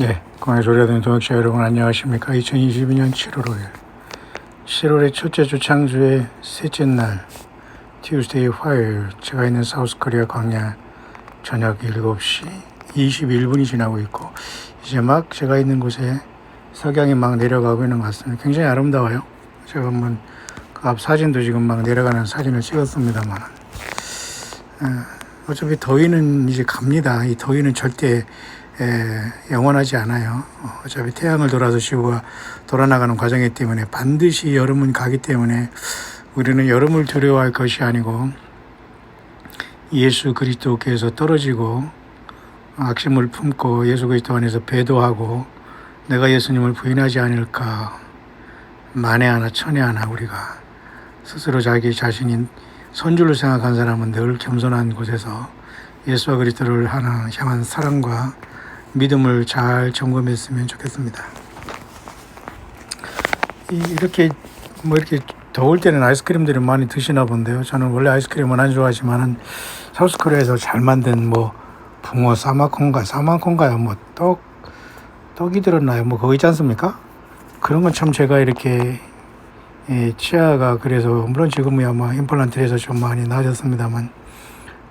네, 공의 소리하는 동역자 여러분 안녕하십니까? 2022년 7월 5일 7월의 첫째 주 창주의 셋째 날 Tuesday 화요일 제가 있는 사우스코리아 광야 저녁 7시 21분이 지나고 있고 이제 막 제가 있는 곳에 석양이 막 내려가고 있는 것 같습니다. 굉장히 아름다워요. 제가 한번 그 앞 사진도 지금 막 내려가는 사진을 찍었습니다만 어차피 더위는 이제 갑니다. 이 더위는 절대 에, 영원하지 않아요. 어, 어차피 태양을 돌아서 지구가 돌아나가는 과정이기 때문에 반드시 여름은 가기 때문에 우리는 여름을 두려워할 것이 아니고 예수 그리스도께서 떨어지고 악심을 품고 예수 그리스도 안에서 배도하고 내가 예수님을 부인하지 않을까 만에 하나 천에 하나 우리가 스스로 자기 자신이 선줄로 생각한 사람은 늘 겸손한 곳에서 예수와 그리스도를 하나 향한 사랑과 믿음을 잘 점검했으면 좋겠습니다. 이- 이렇게 뭐 이렇게 더울 때는 아이스크림들을 많이 드시나 본데요. 저는 원래 아이스크림은 안 좋아하지만은 사우스코리아에서 잘 만든 뭐 붕어 사마콘가 사마콘가요 뭐 떡 떡이 들었나요? 뭐 그거 있지 않습니까? 그런 건 참 제가 이렇게 예, 치아가 그래서 물론 지금이야 뭐 임플란트를 해서 좀 많이 나아졌습니다만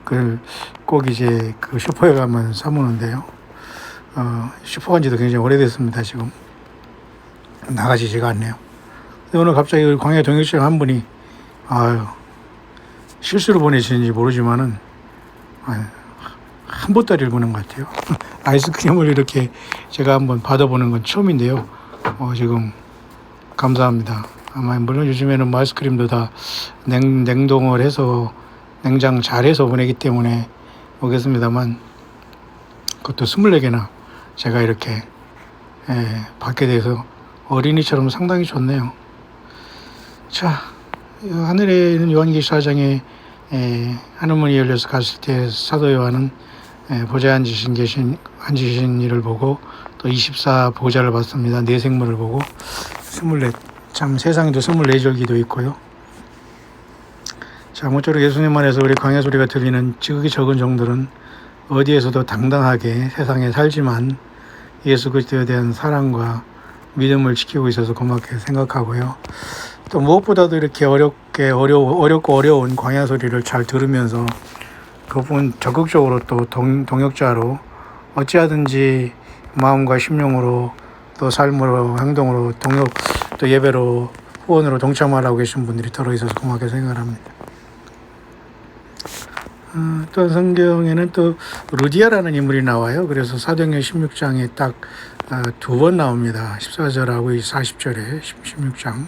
그걸 꼭 이제 그 슈퍼에 가면 사 먹는데요. 어, 슈퍼 간 지도 굉장히 오래됐습니다, 지금. 나가지지가 않네요. 근데 오늘 갑자기 광야 동역생 한 분이, 아유, 실수로 보내시는지 모르지만은, 아유, 한 보따리를 보는 것 같아요. 아이스크림을 이렇게 제가 한번 받아보는 건 처음인데요. 어, 지금, 감사합니다. 아마 물론 요즘에는 뭐 아이스크림도 다 냉, 냉동을 해서 냉장 잘해서 보내기 때문에 오겠습니다만 그것도 24개나 제가 이렇게 예, 받게 돼서 어린이처럼 상당히 좋네요. 자, 이 하늘에 있는 요한계시 4장에 예, 하늘문이 열려서 갔을 때 사도 요한은 예, 보좌에 앉으신 계신 앉으신 이를 보고 또 24 보좌를 봤습니다. 네 생물을 보고 24, 참 세상에도 24절기도 있고요. 자, 모쪼록 예수님 안에서 우리 광야 소리가 들리는 지극히 적은 종들은 어디에서도 당당하게 세상에 살지만 예수 그리스도에 대한 사랑과 믿음을 지키고 있어서 고맙게 생각하고요. 또 무엇보다도 이렇게 어렵게 어려 어렵고 어려운 광야 소리를 잘 들으면서 그 부분 적극적으로 또 동, 동역자로 어찌하든지 마음과 심령으로 또 삶으로 행동으로 동역 또 예배로 후원으로 동참하라고 계신 분들이 들어 있어서 고맙게 생각합니다. 어, 또 성경에는 또 루디아라는 인물이 나와요. 그래서 사도행전 16장에 딱 두번 나옵니다. 14절하고 40절에 16장.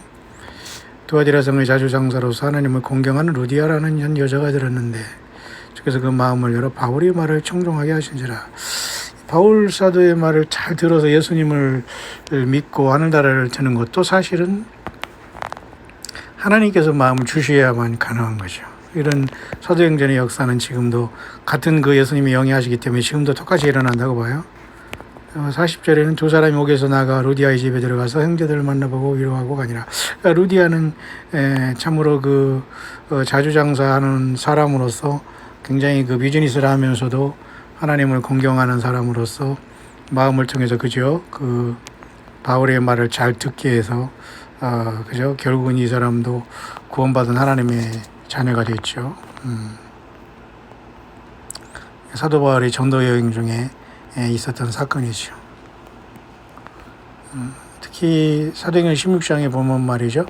두아디라 성의 자주장사로서 하나님을 공경하는 루디아라는 한 여자가 들었는데 그래서 그 마음을 열어 바울의 말을 청종하게 하신지라. 바울 사도의 말을 잘 들어서 예수님을 믿고 하늘나라를 드는 것도 사실은 하나님께서 마음을 주셔야만 가능한 거죠. 이런 사도행전의 역사는 지금도 같은 그 예수님이 영위하시기 때문에 지금도 똑같이 일어난다고 봐요. 40절에는 두 사람이 옥에서 나가 루디아의 집에 들어가서 형제들을 만나보고 위로하고가 아니라 그러니까 루디아는 참으로 그 어, 자주장사하는 사람으로서 굉장히 그 비즈니스를 하면서도 하나님을 공경하는 사람으로서 마음을 통해서 그죠 그 바울의 말을 잘 듣게 해서 어, 그죠 결국은 이 사람도 구원받은 하나님의 자녀가 됐죠. 음. 사도 바울의 전도 여행 중에 있었던 사건이죠. 음, 특히 사도행전 16장에 보면 말이죠.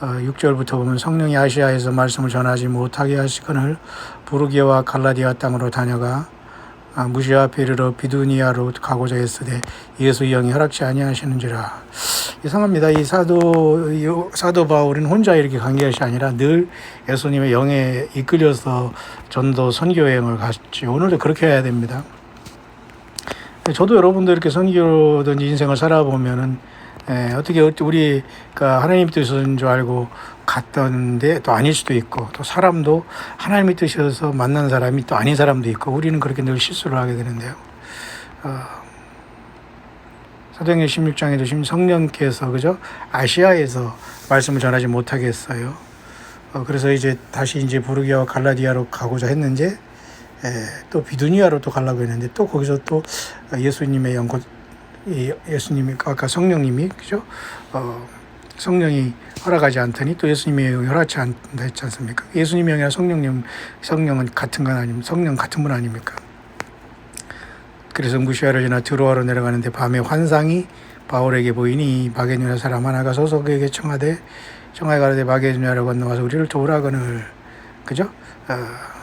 어, 6절부터 보면 성령이 아시아에서 말씀을 전하지 못하게 하시거늘 부르기아와 갈라디아 땅으로 다녀가 아, 무시아 앞에 이르러 비두니아로 가고자 했으되 예수 영이 허락지 아니하시는지라 이상합니다. 이 사도 이 사도 바울은 혼자 이렇게 간 것이 아니라 늘 예수님의 영에 이끌려서 전도 선교 여행을 갔지. 오늘도 그렇게 해야 됩니다. 저도 여러분들 이렇게 선교든 인생을 살아보면은 에, 어떻게 우리가 하나님 뜻인 줄 알고 갔던데 또 아닐 수도 있고 또 사람도 하나님의 뜻이어서 만난 사람이 또 아닌 사람도 있고 우리는 그렇게 늘 실수를 하게 되는데요. 어, 사도행전 16장에도 지금 성령께서 그죠 아시아에서 말씀을 전하지 못하게 했어요. 어, 그래서 이제 다시 이제 부르기아와 갈라디아로 가고자 했는지 에, 또 비두니아로 또 가려고 했는데 또 거기서 또 예수님의 영 이 예수님이 아까 성령님이 그죠? 어, 성령이 허락하지 않더니 또 예수님의 영이 허락지 않는다 했지 않습니까? 예수님이 아니라 성령님 성령은 같은 건 아닙니까? 성령 같은 분 아닙니까? 그래서 무시하를 지나 드로아로 내려가는데 밤에 환상이 바울에게 보이니 마게뉴라 사람 하나가 서서 그에게 청하되 청하에 가라되 마게뉴라로 건너가서 우리를 도우라거늘 그죠? 어,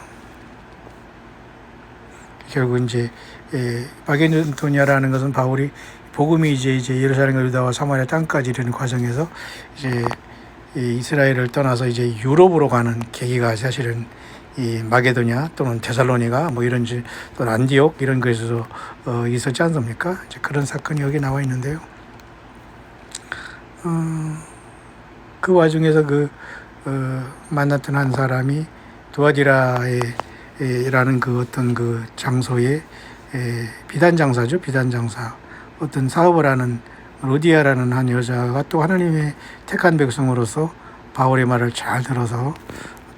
결국 이제 예, 마게도니아라는 것은 바울이 복음이 이제 이제 예루살렘과 유다와 사마리아 땅까지 이르는 과정에서 이제 이 이스라엘을 떠나서 이제 유럽으로 가는 계기가 사실은 이 마게도냐 또는 데살로니가 뭐 이런 지 또는 안디옥 이런 것에서 어, 있었지 않습니까? 이제 그런 사건이 여기 나와 있는데요. 어, 그 와중에서 그 어, 만났던 한 사람이 두아디라에 에, 라는 그 어떤 그 장소에 에, 비단 장사죠 비단 장사 어떤 사업을 하는 로디아라는 한 여자가 또 하나님의 택한 백성으로서 바울의 말을 잘 들어서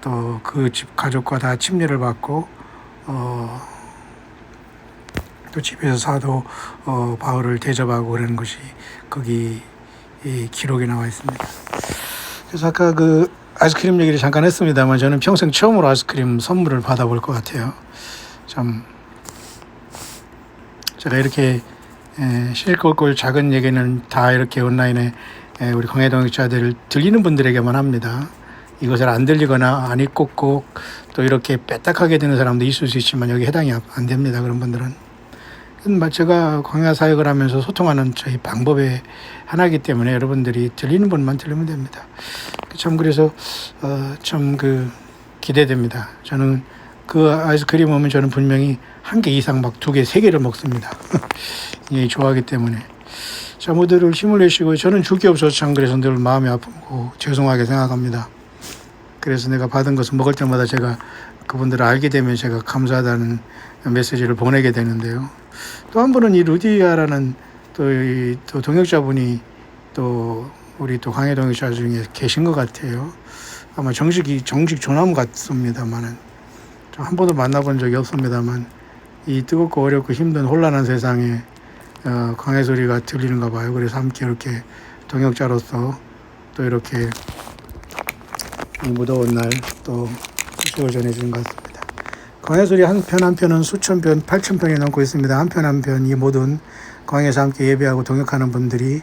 또 그 집 가족과 다 침례를 받고 어, 또 집에서 사도 어, 바울을 대접하고 그러는 것이 거기 이 기록에 나와 있습니다. 그래서 아까 그 아이스크림 얘기를 잠깐 했습니다만 저는 평생 처음으로 아이스크림 선물을 받아볼 것 같아요. 참 제가 이렇게 에, 실골골 작은 얘기는 다 이렇게 온라인에 에, 우리 광해동역자들 들리는 분들에게만 합니다. 이것을 안 들리거나 안 읽고 꼭 또 이렇게 빼딱하게 되는 사람도 있을 수 있지만 여기 해당이 안 됩니다. 그런 분들은. 뭐 제가 광야 사역을 하면서 소통하는 저희 방법의 하나이기 때문에 여러분들이 들리는 분만 들리면 됩니다. 참 그래서 어, 참 그 기대됩니다. 저는 그 아이스크림 오면 저는 분명히 한 개 이상 막 두 개, 세 개를 먹습니다. 예, 좋아하기 때문에. 자, 모두를 힘을 내시고 저는 줄 게 없어서 참 그래서 늘 마음이 아프고 죄송하게 생각합니다. 그래서 내가 받은 것을 먹을 때마다 제가 그분들을 알게 되면 제가 감사하다는 메시지를 보내게 되는데요. 또 한 분은 이 루디아라는 또, 이, 또 동역자분이 또 우리 또 강해 동역자 중에 계신 것 같아요. 아마 정식이 정식 조남 같습니다만은 한 번도 만나본 적이 없습니다만 이 뜨겁고 어렵고 힘든 혼란한 세상에 어, 광해 소리가 들리는가 봐요. 그래서 함께 이렇게 동역자로서 또 이렇게 이 무더운 날 또 소식을 전해주는 것 같습니다. 광해 소리 한편 한 편은 수천 편, 팔천 편이 넘고 있습니다. 한 편 한편 이 모든 광해에서 함께 예배하고 동역하는 분들이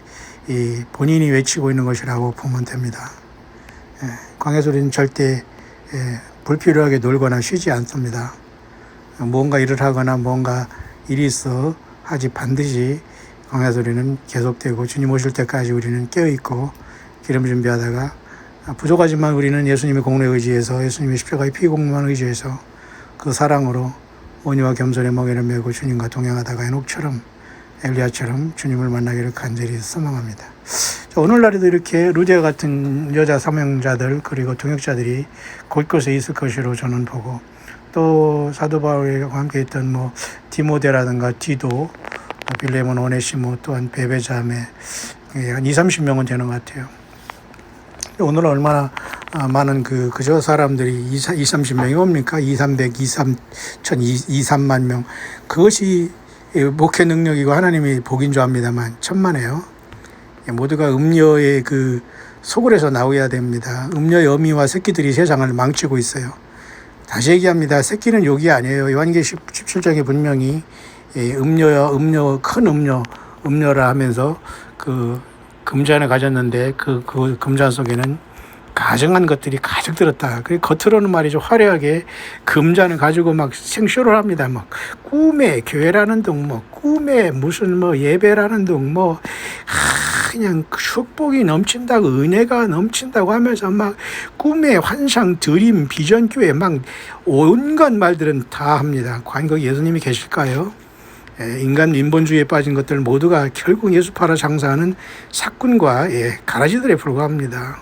이 본인이 외치고 있는 것이라고 보면 됩니다. 예, 소리는 절대 예, 불필요하게 놀거나 쉬지 않습니다. 뭔가 일을 하거나 뭔가 일이 있어 하지 반드시 광야 소리는 계속되고 주님 오실 때까지 우리는 깨어 있고 기름 준비하다가 부족하지만 우리는 예수님의 공로에 의지해서 예수님의 십자가의 피 공로만 의지해서 그 사랑으로 온유와 겸손의 멍에를 메고 주님과 동행하다가 에녹처럼 엘리야처럼 주님을 만나기를 간절히 소망합니다. 자, 오늘날에도 이렇게 루디아 같은 여자 사명자들 그리고 동역자들이 곳곳에 있을 것으로 저는 보고 또 사도 바울과 함께 있던 뭐 디모데라든가 디도 빌레몬 오네시모 또한 베베자매 예, 한 2, 30명은 되는 것 같아요. 오늘은 얼마나 아, 많은 그, 그저 사람들이 2, 2 30명이 뭡니까? 2, 300, 2, 3, 1000, 2, 2 3만 명. 그것이 목회 능력이고 하나님이 복인 줄 압니다만 천만에요. 모두가 음녀의 그 속을에서 나오야 됩니다. 음녀의 어미와 새끼들이 세상을 망치고 있어요. 다시 얘기합니다. 새끼는 욕이 아니에요. 요한계 17장에 분명히 음녀야, 음녀, 큰 음녀, 음녀라 하면서 그 금잔을 가졌는데 그, 그 금잔 속에는 가정한 것들이 가득 들었다. 그 겉으로는 말이죠. 화려하게 금잔을 가지고 막 생쇼를 합니다. 막 꿈에 교회라는 등, 뭐 꿈에 무슨 뭐 예배라는 등, 뭐 하, 그냥 축복이 넘친다고 은혜가 넘친다고 하면서 막 꿈에 환상, 드림, 비전 교회 막 온갖 말들은 다 합니다. 과연 거 예수님이 계실까요? 예, 인간 인본주의에 빠진 것들 모두가 결국 예수 팔아 장사하는 사꾼과 예, 가라지들에 불과합니다.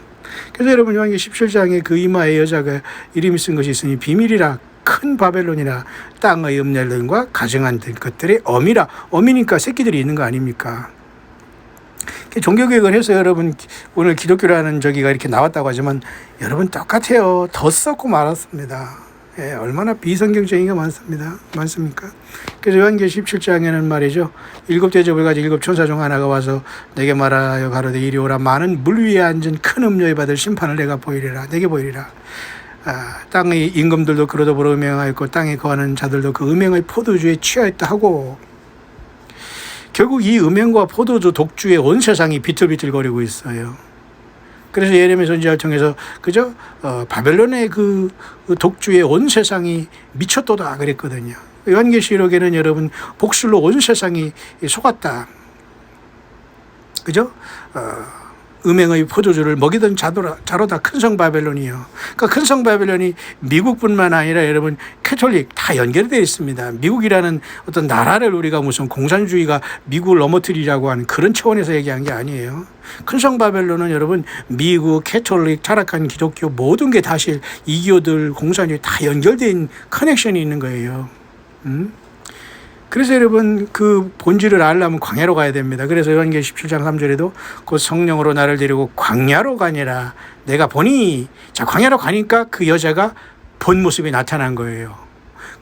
그래서 여러분 요한계 17장에 그 이마에 여자가 이름이 쓴 것이 있으니 비밀이라 큰 바벨론이라 땅의 음녀들과 가정한 것들의 어미라 어미니까 새끼들이 있는 거 아닙니까? 종교개혁을 해서 여러분 오늘 기독교라는 저기가 이렇게 나왔다고 하지만 여러분 똑같아요. 더 썩고 말았습니다. 예, 얼마나 비성경적인 게 많습니다. 많습니까? 그래서 요한계 17장에는 말이죠. 일곱 대접을 가지고 일곱 천사 중 하나가 와서 내게 말하여 가로되 이리 오라 많은 물 위에 앉은 큰 음료에 받을 심판을 내가 보이리라 내게 보이리라. 아, 땅의 임금들도 그러도 보러 음행하였고 땅에 거하는 자들도 그 음행의 포도주에 취하였다 하고 결국 이 음행과 포도주 독주에 온 세상이 비틀비틀거리고 있어요. 그래서 예레미야 선지자를 통해서 그저 어, 바벨론의 그, 그 독주에 온 세상이 미쳤도다 그랬거든요. 요한계시록에는 여러분 복술로 온 세상이 속았다. 그죠? 어, 음행의 포도주를 먹이던 자도라, 자로다 큰성 바벨론이요. 그러니까 큰성 바벨론이 미국뿐만 아니라 여러분 캐톨릭 다 연결되어 있습니다. 미국이라는 어떤 나라를 우리가 무슨 공산주의가 미국을 넘어뜨리라고 하는 그런 차원에서 얘기한 게 아니에요. 큰성 바벨론은 여러분 미국 캐톨릭 타락한 기독교 모든 게 다시 이교들 공산주의 다 연결된 커넥션이 있는 거예요. 음? 그래서 여러분 그 본질을 알려면 광야로 가야 됩니다. 그래서 요한계 17장 3절에도 곧 성령으로 나를 데리고 광야로 가니라 내가 보니 자 광야로 가니까 그 여자가 본 모습이 나타난 거예요.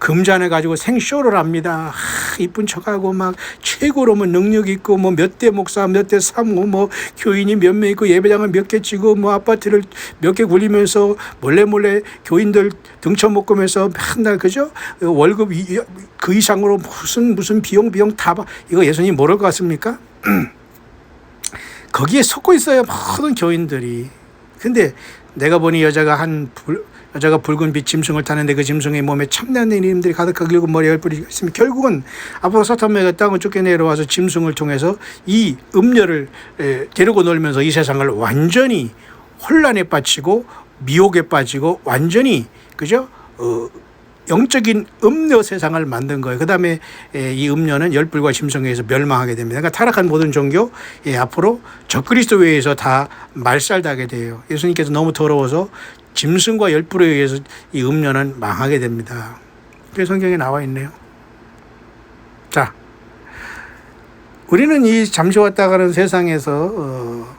금잔을 가지고 생쇼를 합니다. 하, 이쁜 척하고 막 최고로 뭐 능력 있고 뭐 몇 대 목사 몇 대 사모 뭐 교인이 몇 명 있고 예배당을 몇 개 치고 뭐 아파트를 몇 개 굴리면서 몰래 몰래 교인들 등쳐 먹으면서 맨날 그죠 월급 이- 그 이상으로 무슨 무슨 비용 비용 다 봐. 이거 예수님 모를 것 같습니까? 거기에 속고 있어요 모든 교인들이. 근데 내가 보니 여자가 한 불, 여자가 붉은 빛 짐승을 타는데 그 짐승의 몸에 참나는 이름들이 가득하게 굵은 머리 열 뿔이 있으면 결국은 앞으로 사탄매가 땅을 쫓겨 내려와서 짐승을 통해서 이 음녀를 에, 데리고 놀면서 이 세상을 완전히 혼란에 빠지고 미혹에 빠지고 완전히 그죠? 어, 영적인 음료 세상을 만든 거예요. 그 다음에 이 음료는 열불과 짐승에서 멸망하게 됩니다. 그러니까 타락한 모든 종교 예, 앞으로 적그리스도 외에서 다 말살당하게 돼요. 예수님께서 너무 더러워서 짐승과 열불에 의해서 이 음료는 망하게 됩니다. 그게 성경에 나와 있네요. 자, 우리는 이 잠시 왔다 가는 세상에서 어,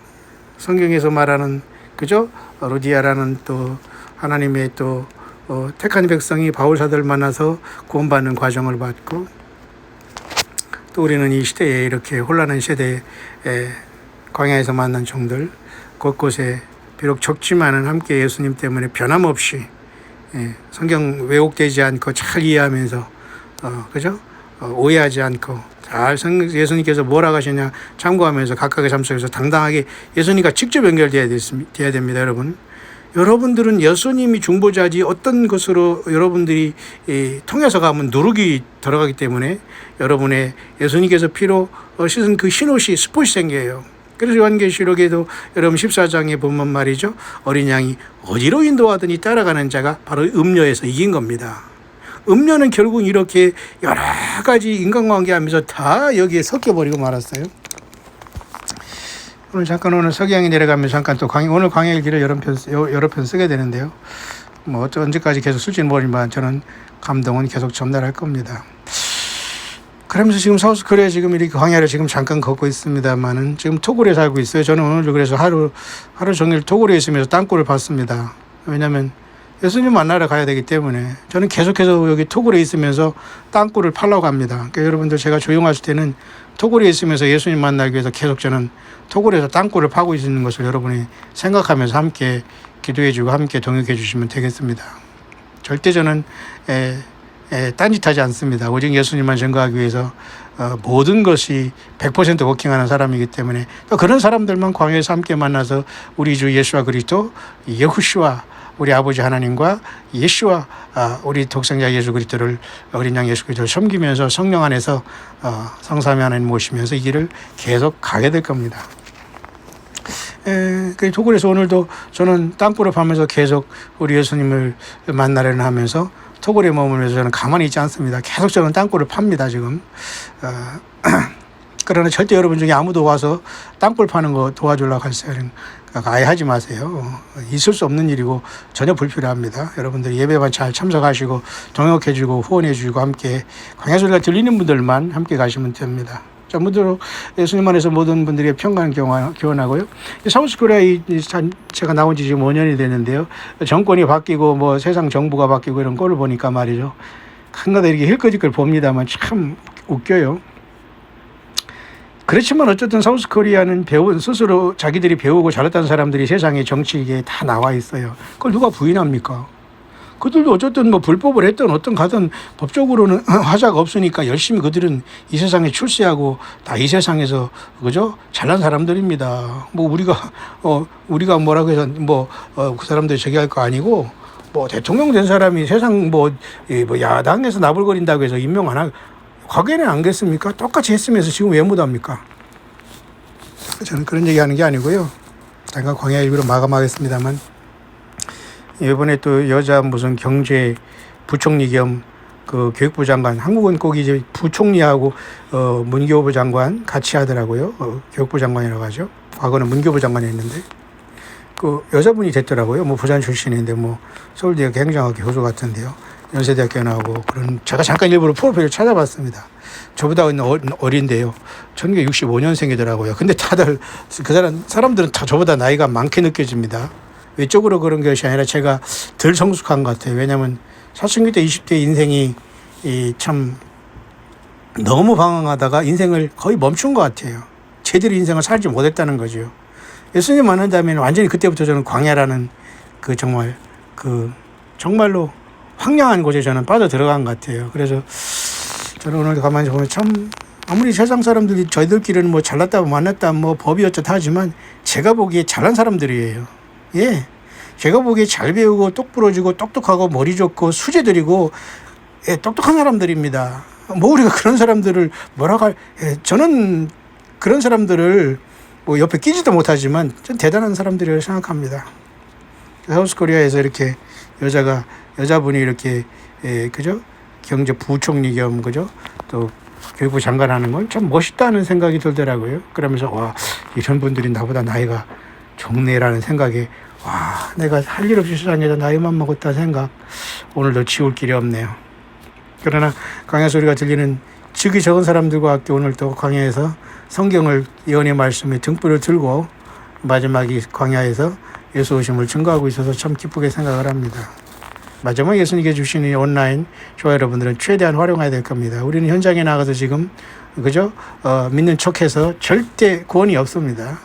성경에서 말하는 그죠? 로디아라는 또 하나님의 또 어, 택한 백성이 바울사들 만나서 구원받는 과정을 받고 또 우리는 이 시대에 이렇게 혼란한 시대에 광야에서 만난 종들 곳곳에 비록 적지만은 함께 예수님 때문에 변함없이 예, 성경 왜곡되지 않고 잘 이해하면서 어, 그죠? 어, 오해하지 않고 잘 성, 예수님께서 뭐라고 하시냐 참고하면서 각각의 삶 속에서 당당하게 예수님과 직접 돼야 됩니다, 여러분. 여러분들은 예수님이 중보자지 어떤 것으로 여러분들이 이, 통해서 가면 누룩이 들어가기 때문에 여러분의 예수님께서 피로 어, 씻은 그 흰옷이 스포이 생겨요. 그래서 요한계시록에도 여러분 14장에 보면 말이죠. 어린 양이 어디로 인도하더니 따라가는 자가 바로 음료에서 이긴 겁니다. 음료는 결국 이렇게 여러 가지 인간관계 하면서 다 여기에 섞여버리고 말았어요. 오늘 잠깐 오늘 석양이 내려가면 잠깐 또 광야, 오늘 광야일기를 여러 편, 여러 편 쓰게 되는데요. 뭐 언제까지 계속 쓸지는 모르지만 저는 감동은 계속 전달할 겁니다. 그러면서 지금 사우스 코리아 지금 이렇게 광야를 지금 잠깐 걷고 있습니다만은 지금 토굴에 살고 있어요. 저는 오늘 그래서 하루 하루 종일 토굴에 있으면서 땅굴을 봤습니다. 왜냐하면 예수님 만나러 가야 되기 때문에 저는 계속해서 여기 토굴에 있으면서 땅굴을 팔러 갑니다. 그러니까 여러분들 제가 조용하실 때는 토굴에 있으면서 예수님 만나기 위해서 계속 저는 토굴에서 땅굴을 파고 있는 것을 여러분이 생각하면서 함께 기도해 주고 함께 동역해 주시면 되겠습니다. 절대 저는 에, 에, 딴짓하지 않습니다. 오직 예수님만 증거하기 위해서 어, 모든 것이 100% 워킹하는 사람이기 때문에 또 그런 사람들만 광야에서 함께 만나서 우리 주 예수와 그리스도 예후시와 우리 아버지 하나님과 예수와 아, 우리 독생자 예수 그리스도를 어린 양 예수 그리스도를 섬기면서 성령 안에서 어, 성삼위 하나님 모시면서 이 길을 계속 가게 될 겁니다. 에, 그 도굴에서 오늘도 저는 땅굴을 파면서 계속 우리 예수님을 만나려는 하면서 토굴에 머물면서 저는 가만히 있지 않습니다. 계속 저는 땅굴을 팝니다, 지금. 어, 그러나 절대 여러분 중에 아무도 와서 땅굴 파는 거 도와주려고 할 때는 아예 하지 마세요. 있을 수 없는 일이고 전혀 불필요합니다. 여러분들 예배만 잘 참석하시고 동역해주고 후원해주고 함께 광야소리가 들리는 분들만 함께 가시면 됩니다. 전부로 예수님 안에서 모든 분들에게 교환- 교환하고요. 이 사우스 코리아 이, 이 산- 제가 나온 지 지금 5년이 됐는데요. 정권이 바뀌고 뭐 세상 정부가 바뀌고 이런 꼴을 보니까 말이죠. 한가닥 이렇게 힐끗힐끗 봅니다만 참 웃겨요. 그렇지만 어쨌든 사우스 코리아는 배운 스스로 자기들이 배우고 잘했다는 사람들이 세상에 정치에 다 나와 있어요. 그걸 누가 부인합니까? 그들도 어쨌든 뭐 불법을 했던 어떤 가든 법적으로는 하자가 없으니까 열심히 그들은 이 세상에 출세하고 다 이 세상에서 그죠 잘난 사람들입니다. 뭐 우리가 어 우리가 뭐라고 해서 뭐어그 사람들 저기 할 거 아니고 뭐 대통령 된 사람이 세상 뭐, 이 뭐 야당에서 나불거린다고 해서 임명 안 하. 과거에는 안 그랬습니까? 똑같이 했으면서 지금 왜 못합니까? 저는 그런 얘기하는 게 아니고요. 잠깐 광야 일부로 마감하겠습니다만 이번에 또 여자 무슨 경제 부총리 겸 그 교육부 장관 한국은 꼭 이제 부총리하고 어 문교부 장관 같이 하더라고요. 어, 교육부 장관이라고 하죠. 과거는 문교부 장관이었는데 그 여자분이 됐더라고요. 뭐 부산 출신인데 뭐 서울대학 행정학교 교수 같은데요. 연세대학교 나오고 그런 제가 잠깐 일부러 프로필을 찾아봤습니다. 저보다 어- 어린데요. 1965년생이더라고요. 근데 다들 그 사람 사람들은 다 저보다 나이가 많게 느껴집니다. 외적으로 그런 것이 아니라 제가 덜 성숙한 것 같아요. 왜냐하면 사춘기 때 20대 인생이 이참 너무 방황하다가 인생을 거의 멈춘 것 같아요. 제대로 인생을 살지 못했다는 거죠. 예수님 만난다면 완전히 그때부터 저는 광야라는 그 정말 그 정말로 황량한 곳에 저는 빠져 들어간 것 같아요. 그래서 저는 오늘 가만히 보면 참 아무리 세상 사람들이 저희들끼리는 뭐 잘났다 만났다 뭐 법이 어쩌다 하지만 제가 보기에 잘난 사람들이에요. 예. 제가 보기에 잘 배우고 똑 부러지고 똑똑하고 머리 좋고 수제들이고 예, 똑똑한 사람들입니다. 뭐 우리가 그런 사람들을 뭐라고 할, 예, 저는 그런 사람들을 뭐 옆에 끼지도 못하지만 전 대단한 사람들이라고 생각합니다. 사우스 코리아에서 이렇게 여자가 여자분이 이렇게 예, 그죠? 경제 부총리 겸 그죠? 또 교육부 장관 하는 건 참 멋있다는 생각이 들더라고요. 그러면서 와 이런 분들이 나보다 나이가 적네라는 생각에 와 내가 할 일 없이 세상에서 나이만 먹었다 생각 오늘도 지울 길이 없네요. 그러나 강야 소리가 들리는 지기 적은 사람들과 함께 오늘 또 광야에서 성경을 예언의 말씀에 등불을 들고 마지막이 광야에서 예수 오심을 증거하고 있어서 참 기쁘게 생각을 합니다. 마지막 예수님께 주시는 이 온라인 좋아 여러분들은 최대한 활용해야 될 겁니다. 우리는 현장에 나가서 지금 그죠 어, 믿는 척해서 절대 구원이 없습니다.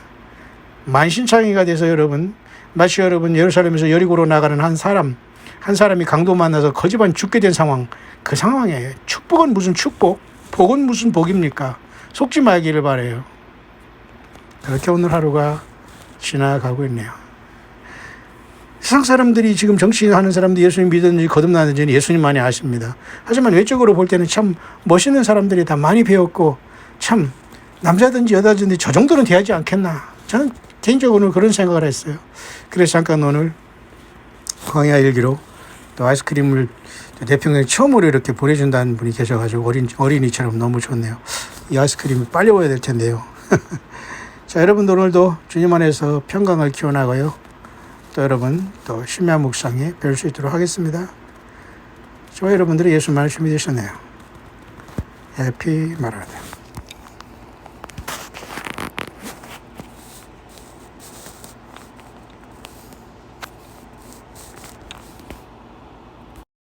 만신창이가 돼서 여러분 마치 여러분 예루살렘에서 여리고로 나가는 한 사람 한 사람이 강도 만나서 거지반 죽게 된 상황 그 상황이에요. 축복은 무슨 축복 복은 무슨 복입니까? 속지 말기를 바래요. 그렇게 오늘 하루가 지나가고 있네요. 세상 사람들이 지금 정치하는 사람들 예수님 믿었는지 거듭나는지는 예수님만이 아십니다. 하지만 외적으로 볼 때는 참 멋있는 사람들이 다 많이 배웠고 참 남자든지 여자든지 저 정도는 돼야지 않겠나. 저는 개인적으로는 그런 생각을 했어요. 그래서 잠깐 오늘 광야 일기로 또 아이스크림을 대평양에 처음으로 이렇게 보내준다는 분이 계셔가지고 어린, 어린이처럼 너무 좋네요. 이 아이스크림이 빨리 와야 될 텐데요. 자, 여러분들 오늘도 주님 안에서 평강을 키워나가요. 또 여러분 또 심야 묵상에 뵐수 있도록 하겠습니다. 저와 여러분들의 예수 말씀이 되셨네요. 해피 마라다.